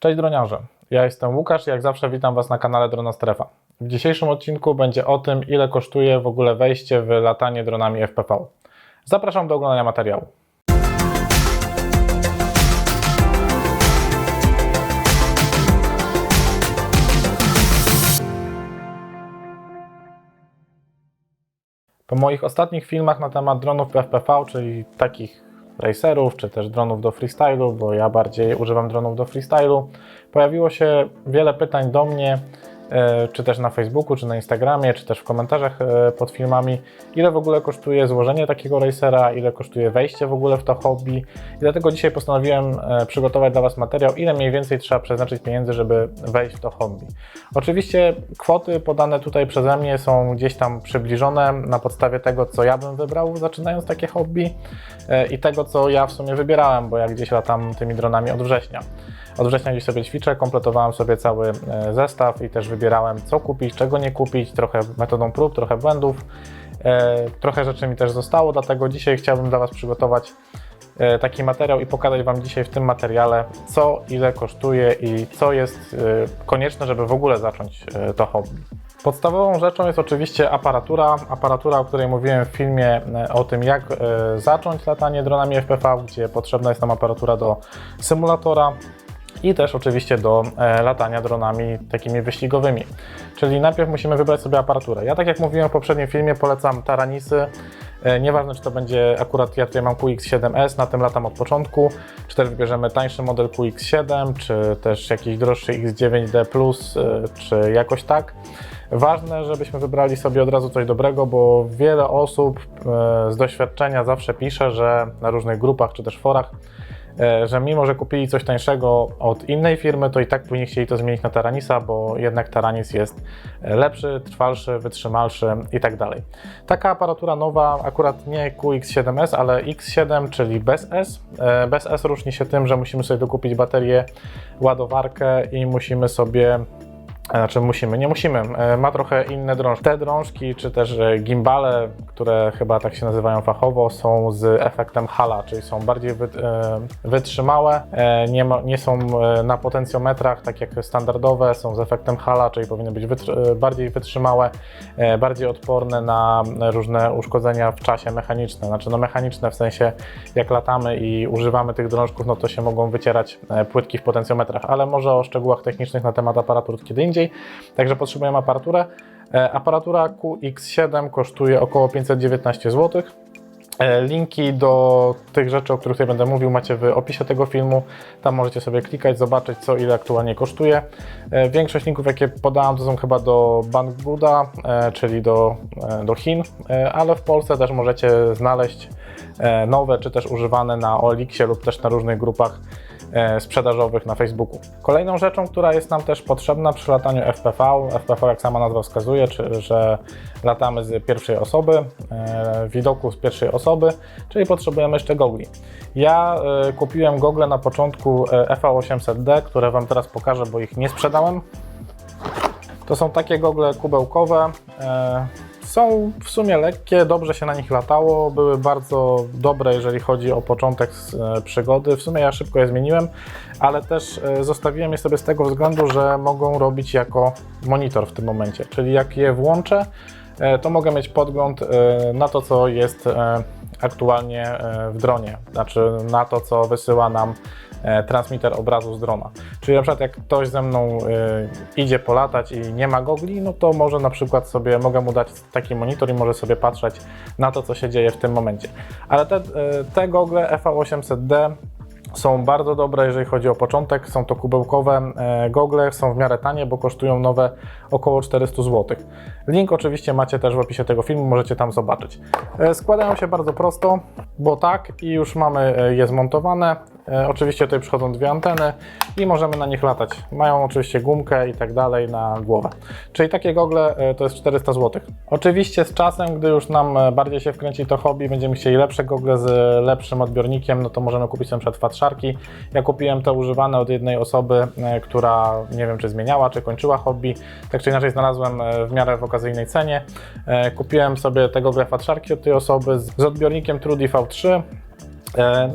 Cześć droniarze, ja jestem Łukasz i jak zawsze witam Was na kanale Drona Strefa. W dzisiejszym odcinku będzie o tym, ile kosztuje w ogóle wejście w latanie dronami FPV. Zapraszam do oglądania materiału. Po moich ostatnich filmach na temat dronów FPV, czyli takich racerów, czy też dronów do freestylu, bo ja bardziej używam dronów do freestylu, pojawiło się wiele pytań do mnie, czy też na Facebooku, czy na Instagramie, czy też w komentarzach e, pod filmami, ile w ogóle kosztuje złożenie takiego racera, ile kosztuje wejście w ogóle w to hobby. I dlatego dzisiaj postanowiłem e, przygotować dla Was materiał, ile mniej więcej trzeba przeznaczyć pieniędzy, żeby wejść w to hobby. Oczywiście kwoty podane tutaj przeze mnie są gdzieś tam przybliżone na podstawie tego, co ja bym wybrał zaczynając takie hobby e, i tego, co ja w sumie wybierałem, bo ja gdzieś latam tymi dronami od września. Od września gdzieś sobie ćwiczę, kompletowałem sobie cały e, zestaw i też wybierałem, co kupić, czego nie kupić, trochę metodą prób, trochę błędów. E, Trochę rzeczy mi też zostało, dlatego dzisiaj chciałbym dla Was przygotować e, taki materiał i pokazać Wam dzisiaj w tym materiale, co, ile kosztuje i co jest konieczne, żeby w ogóle zacząć to hobby. Podstawową rzeczą jest oczywiście aparatura. Aparatura, o której mówiłem w filmie o tym, jak zacząć latanie dronami FPV, gdzie potrzebna jest nam aparatura do symulatora i też oczywiście do e, latania dronami takimi wyścigowymi. Czyli najpierw musimy wybrać sobie aparaturę. Ja tak jak mówiłem w poprzednim filmie polecam Taranisy. E, Nieważne czy to będzie akurat ja tutaj mam QX7S, na tym latam od początku, czy też wybierzemy tańszy model QX7, czy też jakiś droższy X9D+, e, czy jakoś tak. Ważne, żebyśmy wybrali sobie od razu coś dobrego, bo wiele osób z doświadczenia zawsze pisze, że na różnych grupach czy też forach, że mimo, że kupili coś tańszego od innej firmy, to i tak później chcieli to zmienić na Taranisa, bo jednak Taranis jest e, lepszy, trwalszy, wytrzymalszy i tak dalej. Taka aparatura nowa, akurat nie QX7S, ale X7, czyli bez S. E, Bez S różni się tym, że musimy sobie dokupić baterię, ładowarkę i musimy sobie znaczy musimy, nie musimy. E, Ma trochę inne drążki. Te drążki, czy też e, gimbale, które chyba tak się nazywają fachowo, są z efektem hala, czyli są bardziej e, wytrzymałe, nie, ma, nie są na potencjometrach, tak jak standardowe, są z efektem hala, czyli powinny być bardziej wytrzymałe, bardziej odporne na różne uszkodzenia w czasie mechaniczne. Znaczy no mechaniczne w sensie jak latamy i używamy tych drążków, no to się mogą wycierać płytki w potencjometrach, ale może o szczegółach technicznych na temat aparatur kiedy indziej. Także potrzebujemy aparaturę. E, Aparatura QX7 kosztuje około 519 zł. E, Linki do tych rzeczy, o których tutaj będę mówił, macie w opisie tego filmu. Tam możecie sobie klikać, zobaczyć, co ile aktualnie kosztuje. E, Większość linków, jakie podałem, to są chyba do Banggoda, e, czyli do, do Chin, ale w Polsce też możecie znaleźć nowe, czy też używane na Olixie lub też na różnych grupach sprzedażowych na Facebooku. Kolejną rzeczą, która jest nam też potrzebna przy lataniu FPV, FPV jak sama nazwa wskazuje, czy, że latamy z pierwszej osoby, e, widoku z pierwszej osoby, czyli potrzebujemy jeszcze gogli. Ja e, kupiłem gogle na początku e, FA800D, które Wam teraz pokażę, bo ich nie sprzedałem. To są takie gogle kubełkowe. Są w sumie lekkie, dobrze się na nich latało, były bardzo dobre, jeżeli chodzi o początek e, przygody. W sumie ja szybko je zmieniłem, ale też e, zostawiłem je sobie z tego względu, że mogą robić jako monitor w tym momencie. Czyli jak je włączę, e, to mogę mieć podgląd na to, co jest aktualnie e, w dronie, znaczy na to, co wysyła nam e, transmitter obrazu z drona. Czyli na przykład jak ktoś ze mną e, idzie polatać i nie ma gogli, no to może na przykład sobie, mogę mu dać taki monitor i może sobie patrzeć na to, co się dzieje w tym momencie. Ale te, te gogle FA800D są bardzo dobre, jeżeli chodzi o początek. Są to kubełkowe e, gogle, są w miarę tanie, bo kosztują nowe około 400 zł. Link oczywiście macie też w opisie tego filmu, możecie tam zobaczyć. E, Składają się bardzo prosto, bo tak i już mamy e, je zmontowane. E, Oczywiście tutaj przychodzą dwie anteny i możemy na nich latać. Mają oczywiście gumkę i tak dalej na głowę. Czyli takie gogle e, to jest 400 zł. Oczywiście z czasem, gdy już nam e, bardziej się wkręci to hobby, będziemy chcieli lepsze gogle z lepszym odbiornikiem, no to możemy kupić na przykład fatrzarki. Ja kupiłem te używane od jednej osoby, która nie wiem czy zmieniała, czy kończyła hobby. Tak czy inaczej znalazłem w miarę w okazyjnej cenie. Kupiłem sobie te gogle fatrzarki od tej osoby z odbiornikiem True V3. E,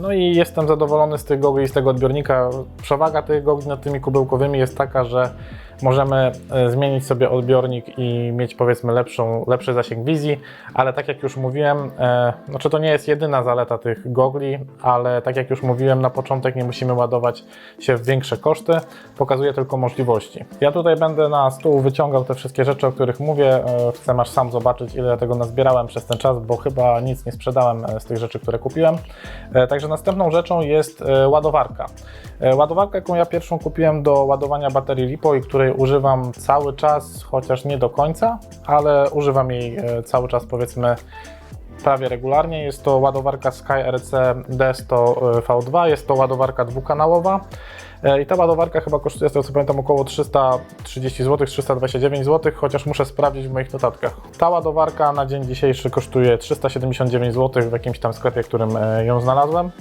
No i jestem zadowolony z tych gogli, z tego odbiornika. Przewaga tych gogli nad tymi kubełkowymi jest taka, że możemy e, zmienić sobie odbiornik i mieć powiedzmy lepszą, lepszy zasięg wizji, ale tak jak już mówiłem, e, znaczy to nie jest jedyna zaleta tych gogli, ale tak jak już mówiłem na początek nie musimy ładować się w większe koszty, pokazuje tylko możliwości. Ja tutaj będę na stół wyciągał te wszystkie rzeczy, o których mówię, E, chcę aż sam zobaczyć ile tego nazbierałem przez ten czas, bo chyba nic nie sprzedałem z tych rzeczy, które kupiłem. Także następną rzeczą jest e, E, Ładowarkę, jaką ja pierwszą kupiłem do ładowania baterii LiPo i której używam cały czas, chociaż nie do końca, ale używam jej e, cały czas powiedzmy prawie regularnie. Jest to ładowarka SkyRC D100 V2, jest to ładowarka dwukanałowa. E, I ta ładowarka chyba kosztuje, z tego co pamiętam, około 330 zł, 329 zł, chociaż muszę sprawdzić w moich notatkach. Ta ładowarka na dzień dzisiejszy kosztuje 379 zł w jakimś tam sklepie, w którym e, ją znalazłem.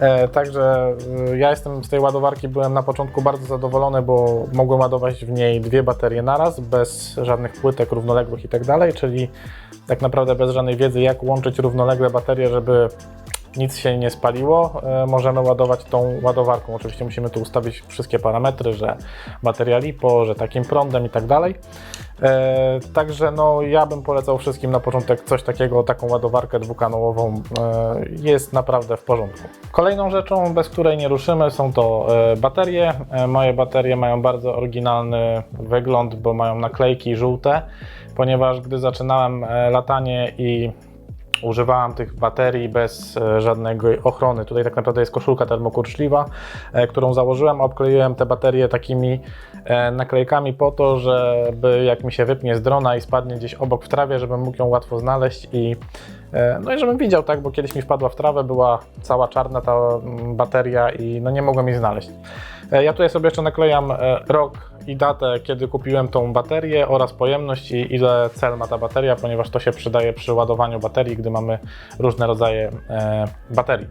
E, Także e, ja jestem z tej ładowarki, byłem na początku bardzo zadowolony, bo mogłem ładować w niej dwie baterie naraz, bez żadnych płytek równoległych i tak dalej, czyli tak naprawdę bez żadnej wiedzy, jak łączyć równolegle baterie, żeby nic się nie spaliło, e, możemy ładować tą ładowarką. Oczywiście musimy tu ustawić wszystkie parametry, że bateria LiPo, że takim prądem i tak dalej. E, Także no, ja bym polecał wszystkim na początek coś takiego, taką ładowarkę dwukanałową e, jest naprawdę w porządku. Kolejną rzeczą, bez której nie ruszymy są to baterie. Moje baterie mają bardzo oryginalny wygląd, bo mają naklejki żółte, ponieważ gdy zaczynałem latanie i używałem tych baterii bez e, żadnej ochrony. Tutaj tak naprawdę jest koszulka termokurczliwa, e, którą założyłem, obkleiłem te baterie takimi e, naklejkami po to, żeby jak mi się wypnie z drona i spadnie gdzieś obok w trawie, żebym mógł ją łatwo znaleźć i no i żebym widział, tak, bo kiedyś mi wpadła w trawę, była cała czarna ta mm, bateria i no nie mogłem jej znaleźć. E, Ja tutaj sobie jeszcze naklejam e, rok i datę, kiedy kupiłem tą baterię oraz pojemność i ile cel ma ta bateria, ponieważ to się przydaje przy ładowaniu baterii, gdy mamy różne rodzaje e, baterii.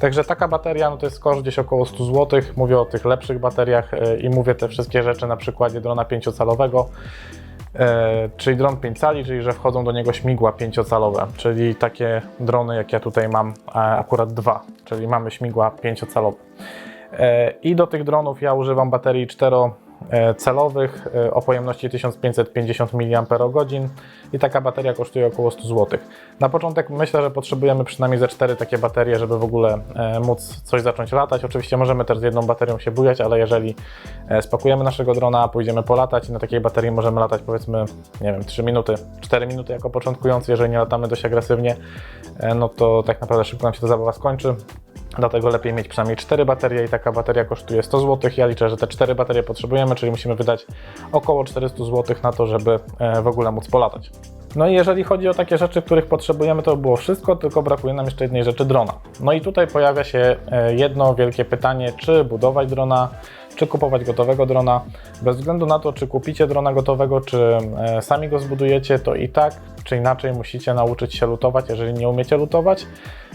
Także taka bateria no to jest koszt gdzieś około 100 zł. Mówię o tych lepszych bateriach e, i mówię te wszystkie rzeczy na przykładzie drona 5-calowego. E, czyli dron 5 cali, czyli że wchodzą do niego śmigła 5-calowe, czyli takie drony jak ja tutaj mam, akurat dwa, czyli mamy śmigła 5-calowe. E, I do tych dronów ja używam baterii 4-celowych e, o pojemności 1550 mAh i taka bateria kosztuje około 100 zł. Na początek myślę, że potrzebujemy przynajmniej ze 4 takie baterie, żeby w ogóle e, móc coś zacząć latać. Oczywiście możemy też z jedną baterią się bujać, ale jeżeli e, spakujemy naszego drona, pójdziemy polatać i na takiej baterii możemy latać powiedzmy, nie wiem, 3 minuty, 4 minuty jako początkujący, jeżeli nie latamy dość agresywnie, e, no to tak naprawdę szybko nam się ta zabawa skończy. Dlatego lepiej mieć przynajmniej 4 baterie i taka bateria kosztuje 100 zł. Ja liczę, że te 4 baterie potrzebujemy, czyli musimy wydać około 400 zł na to, żeby e, w ogóle móc polatać. No i jeżeli chodzi o takie rzeczy, których potrzebujemy, to było wszystko, tylko brakuje nam jeszcze jednej rzeczy drona. No i tutaj pojawia się e, jedno wielkie pytanie, czy budować drona, czy kupować gotowego drona. Bez względu na to, czy kupicie drona gotowego, czy e, sami go zbudujecie, to i tak czy inaczej musicie nauczyć się lutować, jeżeli nie umiecie lutować.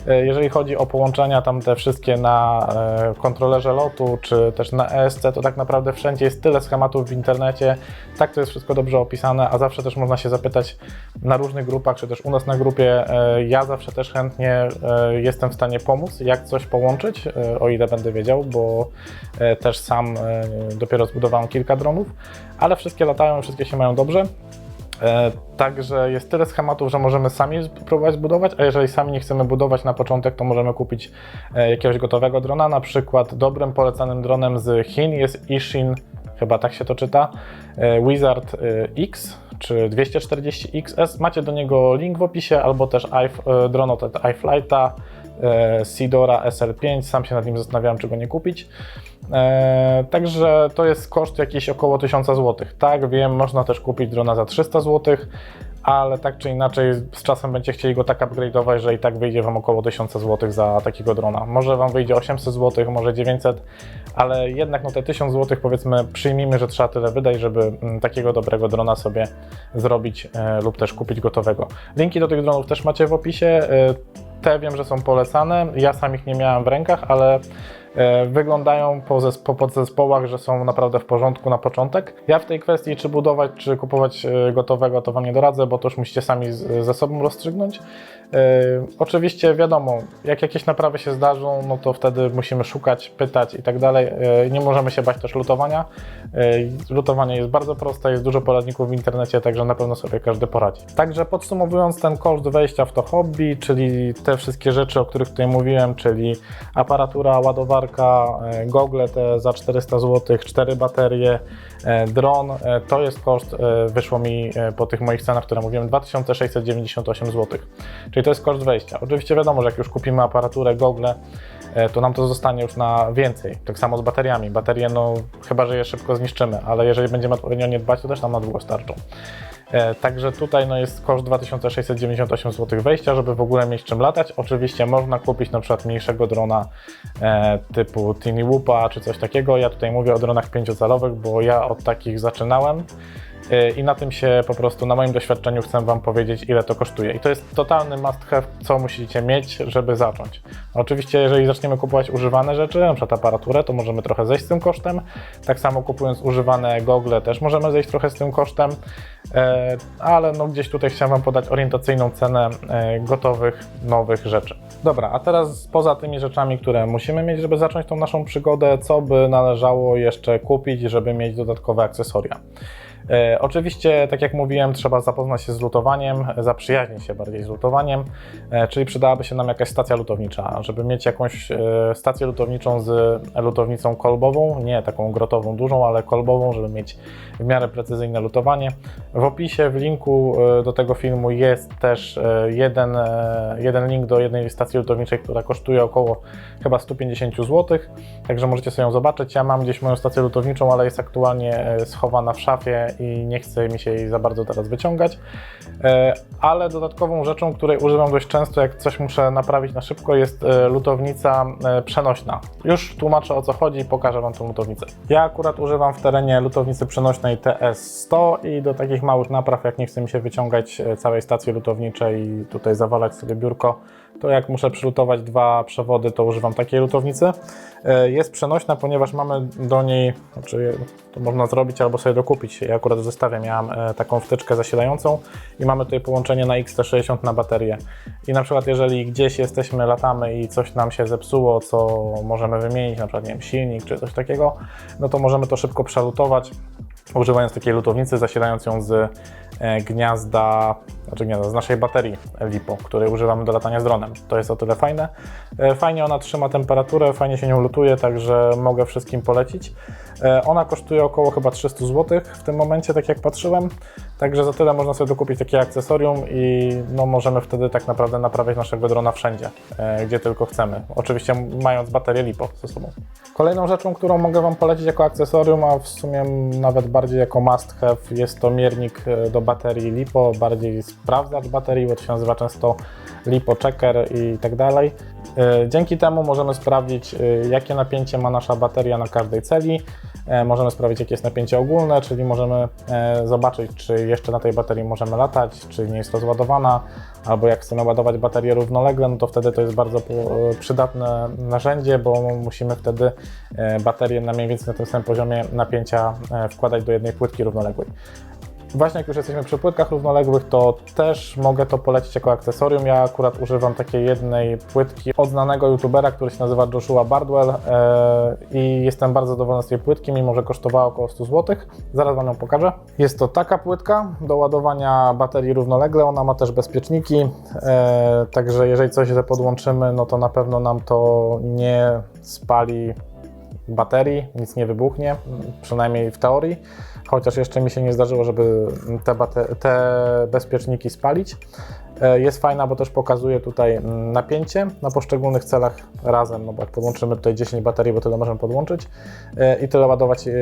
E, Jeżeli chodzi o połączenia tam te wszystkie na e, kontrolerze lotu, czy też na ESC, to tak naprawdę wszędzie jest tyle schematów w internecie, tak to jest wszystko dobrze opisane, a zawsze też można się zapytać na różnych grupach, czy też u nas na grupie. E, Ja zawsze też chętnie jestem w stanie pomóc, jak coś połączyć, o ile będę wiedział, bo też sam dopiero zbudowałem kilka dronów, ale wszystkie latają, wszystkie się mają dobrze. E, Także jest tyle schematów, że możemy sami próbować zbudować, a jeżeli sami nie chcemy budować na początek, to możemy kupić e, jakiegoś gotowego drona. Na przykład dobrym polecanym dronem z Chin jest Ishin, chyba tak się to czyta, e, Wizard X czy 240XS. Macie do niego link w opisie, albo też dron od iFlighta, Sidora SL5. Sam się nad nim zastanawiałem, czy go nie kupić. E, także to jest koszt jakiś około 1000 zł. Tak, wiem, można też kupić drona za 300 zł, ale tak czy inaczej z czasem będziecie chcieli go tak upgrade'ować, że i tak wyjdzie Wam około 1000 zł za takiego drona. Może Wam wyjdzie 800 zł, może 900, ale jednak no te 1000 zł powiedzmy przyjmijmy, że trzeba tyle wydać, żeby mm, takiego dobrego drona sobie zrobić e, lub też kupić gotowego. Linki do tych dronów też macie w opisie. E, te wiem, że są polecane. Ja sam ich nie miałem w rękach, ale wyglądają po, po podzespołach, że są naprawdę w porządku na początek. Ja w tej kwestii, czy budować, czy kupować e, gotowego, to Wam nie doradzę, bo to już musicie sami z, ze sobą rozstrzygnąć. E, oczywiście wiadomo, jak jakieś naprawy się zdarzą, no to wtedy musimy szukać, pytać i tak dalej. E, nie możemy się bać też lutowania. E, lutowanie jest bardzo proste, jest dużo poradników w internecie, także na pewno sobie każdy poradzi. Także podsumowując ten koszt wejścia w to hobby, czyli te wszystkie rzeczy, o których tutaj mówiłem, czyli aparatura, ładowarka, gogle te za 400 zł, 4 baterie, dron, to jest koszt, wyszło mi po tych moich cenach, które mówiłem, 2698 zł. Czyli to jest koszt wejścia. Oczywiście wiadomo, że jak już kupimy aparaturę, gogle, e, to nam to zostanie już na więcej. Tak samo z bateriami. Baterie, no chyba, że je szybko zniszczymy, ale jeżeli będziemy odpowiednio nie dbać, to też nam na długo starczą. E, Także tutaj no, jest koszt 2698 zł wejścia, żeby w ogóle mieć czym latać. Oczywiście można kupić na przykład mniejszego drona e, typu Tiny Whoopa czy coś takiego. Ja tutaj mówię o dronach pięciocalowych, bo ja od takich zaczynałem. I na tym się po prostu, na moim doświadczeniu chcę Wam powiedzieć, ile to kosztuje. I to jest totalny must have, co musicie mieć, żeby zacząć. Oczywiście, jeżeli zaczniemy kupować używane rzeczy, na przykład aparaturę, to możemy trochę zejść z tym kosztem. Tak samo kupując używane gogle, też możemy zejść trochę z tym kosztem. E, ale no gdzieś tutaj chciałem Wam podać orientacyjną cenę e, gotowych, nowych rzeczy. Dobra, a teraz poza tymi rzeczami, które musimy mieć, żeby zacząć tą naszą przygodę, co by należało jeszcze kupić, żeby mieć dodatkowe akcesoria? E, oczywiście, tak jak mówiłem, trzeba zapoznać się z lutowaniem, zaprzyjaźnić się bardziej z lutowaniem, e, czyli przydałaby się nam jakaś stacja lutownicza, żeby mieć jakąś e, stację lutowniczą z lutownicą kolbową, nie taką grotową dużą, ale kolbową, żeby mieć w miarę precyzyjne lutowanie. W opisie, w linku do tego filmu jest też jeden, jeden link do jednej stacji lutowniczej, która kosztuje około chyba 150 zł, także możecie sobie ją zobaczyć. Ja mam gdzieś moją stację lutowniczą, ale jest aktualnie schowana w szafie i nie chce mi się jej za bardzo teraz wyciągać. E, Ale dodatkową rzeczą, której używam dość często, jak coś muszę naprawić na szybko, jest e, lutownica e, przenośna. Już tłumaczę o co chodzi i pokażę Wam tą lutownicę. Ja akurat używam w terenie lutownicy przenośnej TS100 i do takich małych napraw, jak nie chce mi się wyciągać całej stacji lutowniczej i tutaj zawalać sobie biurko, to jak muszę przylutować dwa przewody, to używam takiej lutownicy. E, Jest przenośna, ponieważ mamy do niej, znaczy to można zrobić albo sobie dokupić. Ja akurat w zestawie miałem e, taką wtyczkę zasilającą i mamy tutaj połączenie na XT60 na baterię. I na przykład jeżeli gdzieś jesteśmy, latamy i coś nam się zepsuło, co możemy wymienić, na przykład nie wiem, silnik czy coś takiego, no to możemy to szybko przelutować używając takiej lutownicy, zasilając ją z gniazda, znaczy gniazda, z naszej baterii LiPo, której używamy do latania z dronem. To jest o tyle fajne. E, Fajnie ona trzyma temperaturę, fajnie się nią lutuje, także mogę wszystkim polecić. E, Ona kosztuje około chyba 300 zł w tym momencie, tak jak patrzyłem. Także za tyle można sobie dokupić takie akcesorium i no, możemy wtedy tak naprawdę naprawiać naszego drona wszędzie, e, gdzie tylko chcemy. Oczywiście mając baterię LiPo ze sobą. Kolejną rzeczą, którą mogę Wam polecić jako akcesorium, a w sumie nawet bardziej jako must have, jest to miernik e, do baterii LiPo, bardziej sprawdzacz baterii, bo to się nazywa często LiPo checker i tak dalej. E, Dzięki temu możemy sprawdzić, e, jakie napięcie ma nasza bateria na każdej celi. E, Możemy sprawdzić, jakie jest napięcie ogólne, czyli możemy zobaczyć, czy jeszcze na tej baterii możemy latać, czy nie jest rozładowana, albo jak chcemy ładować baterię równolegle, no to wtedy to jest bardzo przydatne narzędzie, bo musimy wtedy baterię na mniej więcej na tym samym poziomie napięcia wkładać do jednej płytki równoległej. Właśnie jak już jesteśmy przy płytkach równoległych, to też mogę to polecić jako akcesorium. Ja akurat używam takiej jednej płytki od znanego youtubera, który się nazywa Joshua Bardwell e, i jestem bardzo zadowolony z tej płytki, mimo że kosztowała około 100 zł. Zaraz Wam ją pokażę. Jest to taka płytka do ładowania baterii równolegle, ona ma też bezpieczniki, e, także jeżeli coś źle podłączymy, no to na pewno nam to nie spali baterii, nic nie wybuchnie, przynajmniej w teorii. Chociaż jeszcze mi się nie zdarzyło, żeby te, te bezpieczniki spalić. E, Jest fajna, bo też pokazuje tutaj mm, napięcie na poszczególnych celach razem, no bo jak podłączymy tutaj 10 baterii, bo tyle możemy podłączyć e, i tyle ładować e,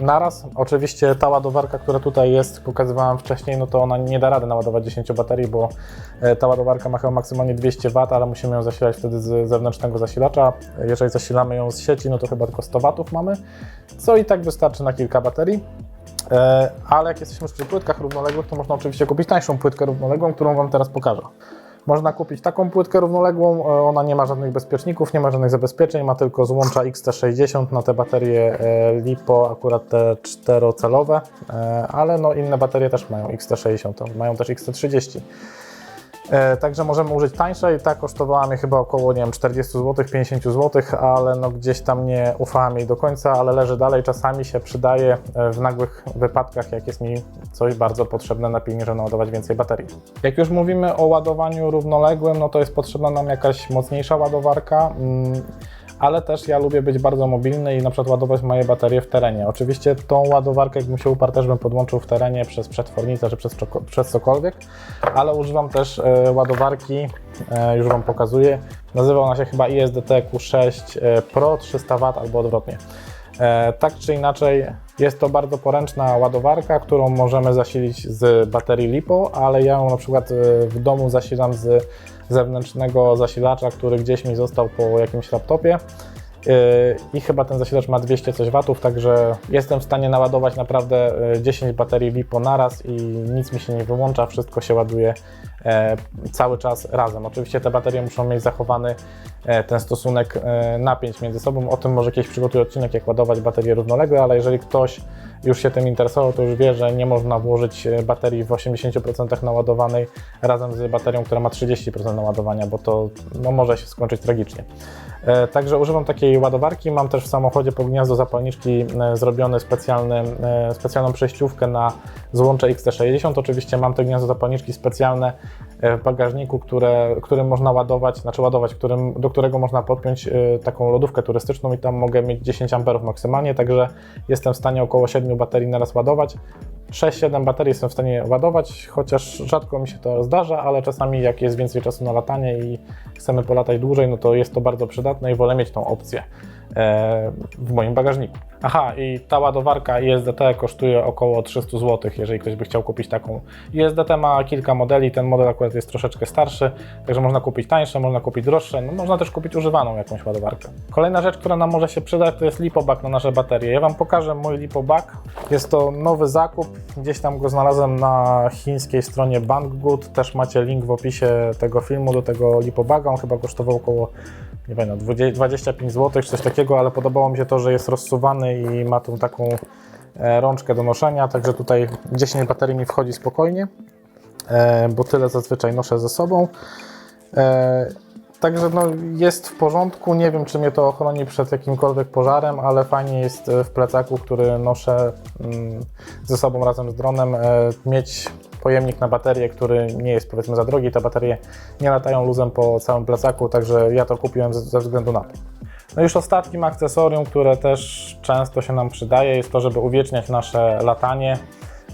naraz. Oczywiście ta ładowarka, która tutaj jest, pokazywałem wcześniej, no to ona nie da rady naładować 10 baterii, bo ta ładowarka ma chyba maksymalnie 200 W, ale musimy ją zasilać wtedy z zewnętrznego zasilacza. Jeżeli zasilamy ją z sieci, no to chyba tylko 100 W mamy, co i tak wystarczy na kilka baterii. E, Ale jak jesteśmy przy płytkach równoległych, to można oczywiście kupić tańszą płytkę równoległą, którą Wam teraz pokażę. Można kupić taką płytkę równoległą, e, ona nie ma żadnych bezpieczników, nie ma żadnych zabezpieczeń, ma tylko złącza XT60 na te baterie e, LiPo, akurat te czterocelowe, ale no inne baterie też mają XT60, mają też XT30. E, Także możemy użyć tańszej. Ta kosztowała mnie chyba około nie wiem, 40 zł, 50 zł, ale no gdzieś tam nie ufałem jej do końca, ale leży dalej. Czasami się przydaje e, w nagłych wypadkach, jak jest mi coś bardzo potrzebne na pilnie, żeby naładować więcej baterii. Jak już mówimy o ładowaniu równoległym, no to jest potrzebna nam jakaś mocniejsza ładowarka. Ale też ja lubię być bardzo mobilny i na przykład ładować moje baterie w terenie. Oczywiście tą ładowarkę, jakbym się uparł, też bym podłączył w terenie przez przetwornicę czy przez, przez cokolwiek, ale używam też e, ładowarki, e, już Wam pokazuję. Nazywa ona się chyba ISDT Q6 e, Pro 300W albo odwrotnie. E, tak czy inaczej, jest to bardzo poręczna ładowarka, którą możemy zasilić z baterii LiPo, ale ja ją na przykład e, w domu zasilam z zewnętrznego zasilacza, który gdzieś mi został po jakimś laptopie. I chyba ten zasilacz ma 200 coś watów, także jestem w stanie naładować naprawdę yy, 10 baterii LiPo naraz i nic mi się nie wyłącza, wszystko się ładuje e, cały czas razem. Oczywiście te baterie muszą mieć zachowany e, ten stosunek e, napięć między sobą. O tym może kiedyś przygotuję odcinek, jak ładować baterie równoległe, ale jeżeli ktoś już się tym interesował, to już wie, że nie można włożyć e, baterii w 80% naładowanej razem z baterią, która ma 30% naładowania, bo to no, może się skończyć tragicznie. E, Także używam takiej ładowarki. Mam też w samochodzie pod gniazdo zapalniczki e, zrobiony specjalny, e, specjalną przejściówkę na złącze XT60. Oczywiście mam te gniazdo zapalniczki specjalne w bagażniku, które, którym można ładować, znaczy ładować, którym, do którego można podpiąć taką lodówkę turystyczną i tam mogę mieć 10 amperów maksymalnie, także jestem w stanie około 7 baterii naraz ładować. 6-7 baterii jestem w stanie ładować, chociaż rzadko mi się to zdarza, ale czasami jak jest więcej czasu na latanie i chcemy polatać dłużej, no to jest to bardzo przydatne i wolę mieć tą opcję e, w moim bagażniku. Aha, i ta ładowarka ISDT kosztuje około 300 zł, jeżeli ktoś by chciał kupić taką. ISDT ma kilka modeli, ten model akurat jest troszeczkę starszy, także można kupić tańsze, można kupić droższe, no można też kupić używaną jakąś ładowarkę. Kolejna rzecz, która nam może się przydać, to jest lipoback na nasze baterie. Ja Wam pokażę mój lipoback. Jest to nowy zakup, gdzieś tam go znalazłem na chińskiej stronie Banggood, też macie link w opisie tego filmu do tego lipobaga, on chyba kosztował około nie wiem, no, 20 25 zł, czy coś takiego, ale podobało mi się to, że jest rozsuwany i ma tą taką e, rączkę do noszenia, także tutaj 10 baterii mi wchodzi spokojnie, e, bo tyle zazwyczaj noszę ze sobą. E, Także no, jest w porządku. Nie wiem, czy mnie to ochroni przed jakimkolwiek pożarem, ale fajnie jest w plecaku, który noszę mm, ze sobą razem z dronem, mieć pojemnik na baterię, który nie jest powiedzmy za drogi. Te baterie nie latają luzem po całym plecaku, także ja to kupiłem ze względu na to. No już ostatnim akcesorium, które też często się nam przydaje, jest to, żeby uwieczniać nasze latanie.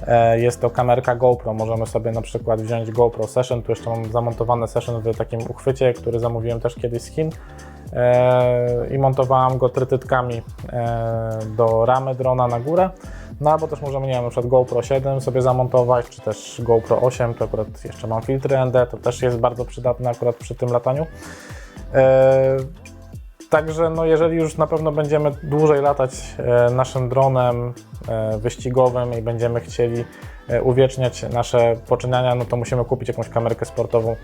E, Jest to kamerka GoPro. Możemy sobie na przykład wziąć GoPro Session. Tu jeszcze mam zamontowany Session w takim uchwycie, który zamówiłem też kiedyś z Chin. E, I montowałem go trytytkami e, do ramy drona na górę. No albo też możemy, nie wiem, na przykład GoPro 7 sobie zamontować, czy też GoPro 8. To akurat jeszcze mam filtry ND, to też jest bardzo przydatne akurat przy tym lataniu. Także no, jeżeli już na pewno będziemy dłużej latać e, naszym dronem e, wyścigowym i będziemy chcieli e, uwieczniać nasze poczynania, no to musimy kupić jakąś kamerkę sportową.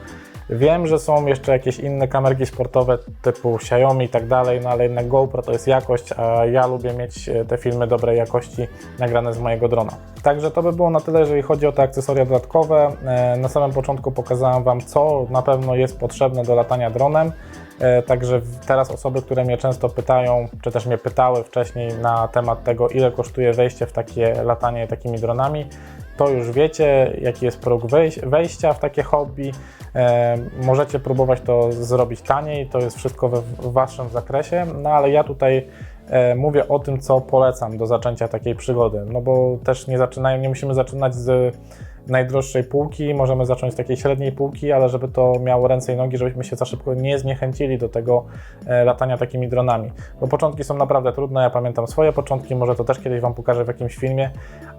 Wiem, że są jeszcze jakieś inne kamerki sportowe typu Xiaomi i tak dalej, no ale jednak GoPro to jest jakość, a ja lubię mieć te filmy dobrej jakości nagrane z mojego drona. Także to by było na tyle, jeżeli chodzi o te akcesoria dodatkowe. Na samym początku pokazałem Wam, co na pewno jest potrzebne do latania dronem. E, Także teraz osoby, które mnie często pytają, czy też mnie pytały wcześniej na temat tego, ile kosztuje wejście w takie latanie takimi dronami, to już wiecie, jaki jest próg wejś- wejścia w takie hobby. E, Możecie próbować to zrobić taniej, to jest wszystko w Waszym zakresie, no ale ja tutaj e, mówię o tym, co polecam do zaczęcia takiej przygody, no bo też nie zaczynają, nie musimy zaczynać z najdroższej półki, możemy zacząć z takiej średniej półki, ale żeby to miało ręce i nogi, żebyśmy się za szybko nie zniechęcili do tego e, latania takimi dronami. Bo początki są naprawdę trudne, ja pamiętam swoje początki, może to też kiedyś Wam pokażę w jakimś filmie,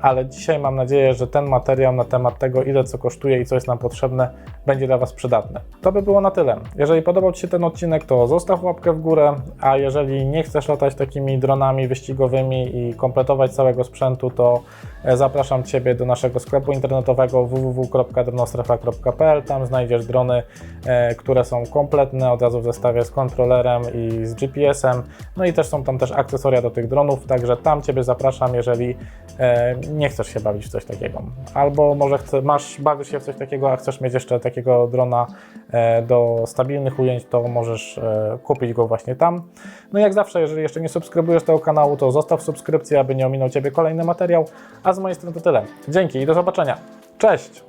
ale dzisiaj mam nadzieję, że ten materiał na temat tego, ile co kosztuje i co jest nam potrzebne, będzie dla Was przydatny. To by było na tyle. Jeżeli podobał Ci się ten odcinek, to zostaw łapkę w górę, a jeżeli nie chcesz latać takimi dronami wyścigowymi i kompletować całego sprzętu, to Zapraszam Ciebie do naszego sklepu internetowego www.dronostrefa.pl. Tam znajdziesz drony, e, które są kompletne, od razu w zestawie z kontrolerem i z GPS-em. No i też są tam też akcesoria do tych dronów, także tam Ciebie zapraszam, jeżeli e, nie chcesz się bawić w coś takiego. Albo może chce, masz, bawisz się w coś takiego, a chcesz mieć jeszcze takiego drona e, do stabilnych ujęć, to możesz e, kupić go właśnie tam. No i jak zawsze, jeżeli jeszcze nie subskrybujesz tego kanału, to zostaw subskrypcję, aby nie ominął Ciebie kolejny materiał. A z mojej strony to tyle. Dzięki i do zobaczenia. Cześć!